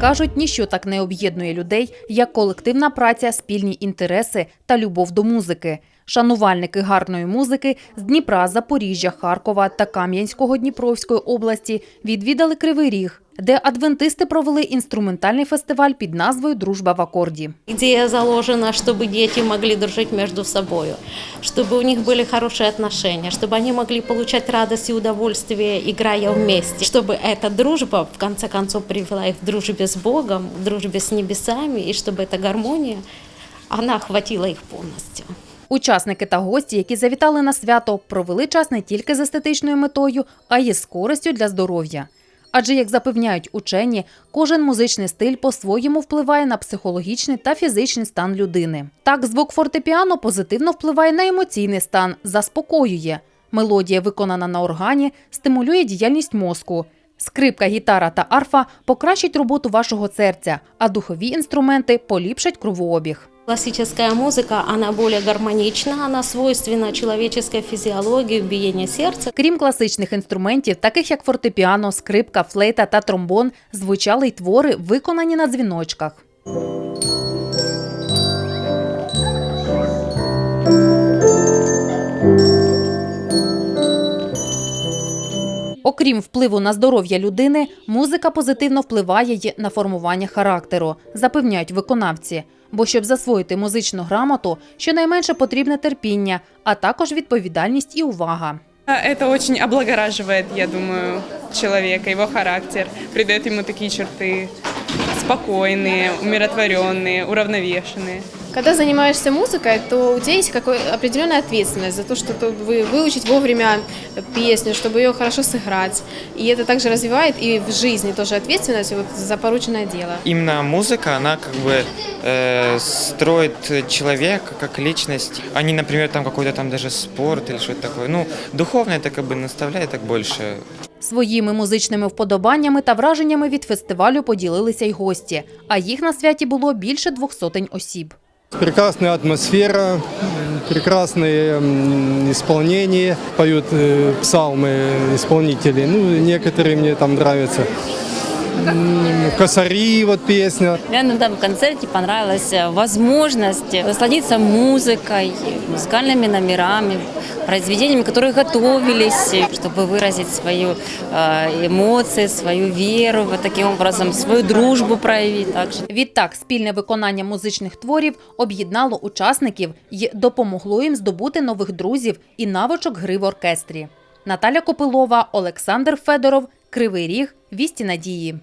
Кажуть, ніщо так не об'єднує людей, як колективна праця, спільні інтереси та любов до музики. Шанувальники гарної музики з Дніпра, Запоріжжя, Харкова та Кам'янського Дніпровської області відвідали Кривий Ріг, де адвентисти провели інструментальний фестиваль під назвою Дружба в акорді. Идея заложена, чтобы дети могли дружить между собой, чтобы у них были хорошие отношения, чтобы они могли получать радость и удовольствие, играя вместе, чтобы эта дружба, в конце концов, привела их в дружбе с Богом, в дружбе с небесами, и чтобы эта гармония, она охватила их полностью. Учасники та гості, які завітали на свято, провели час не тільки з естетичною метою, а й з користю для здоров'я. Адже, як запевняють учені, кожен музичний стиль по-своєму впливає на психологічний та фізичний стан людини. Так, звук фортепіано позитивно впливає на емоційний стан, заспокоює. Мелодія, виконана на органі, стимулює діяльність мозку. Скрипка, гітара та арфа покращать роботу вашого серця, а духові інструменти поліпшать кровообіг. Классическая музыка, она более гармонична, она свойственна человеческой физиологии, биению сердца. Крім класичних інструментів, таких як фортепіано, скрипка, флейта та тромбон, звучали й твори, виконані на дзвіночках. Окрім впливу на здоров'я людини, музика позитивно впливає й на формування характеру, запевняють виконавці. Бо щоб засвоїти музичну грамоту, щонайменше потрібне терпіння, а також відповідальність і увага. Это очень облагораживает, я думаю, человека, его характер, придает ему такие черты спокойные, умиротворенные, уравновешенные. Когда занимаешься музыкой, то у тебя есть какой определенная ответственность за то, что ты вы выучить вовремя песню, чтобы ее хорошо сыграть. И это также развивает и в жизни тоже ответственность вот за порученное дело. Именно музыка, она как бы э, строит человека как личность, а не, например, там какой-то там даже спорт или что-то такое. Ну, духовно это как бы наставляет так больше. Своїми музичними вподобаннями та враженнями від фестивалю поділилися й гості, а їх на святі було більше двох сотень осіб. Прекрасная атмосфера, м, прекрасные м, исполнения, поют э, псалмы исполнители. Ну, некоторые мне там нравятся. М, Косари, вот песня. Мне на этом концерте понравилась э, возможность насладиться музыкой, музыкальными номерами, произведениями, которые готовились, чтобы выразить свою э, эмоции, свою веру, вот таким образом свою дружбу проявить также. Відтак, спільне виконання музичних творів об'єднало учасників і допомогло їм здобути нових друзів і навичок гри в оркестрі. Наталя Копилова, Олександр Федоров, Кривий Ріг, Вісті Надії.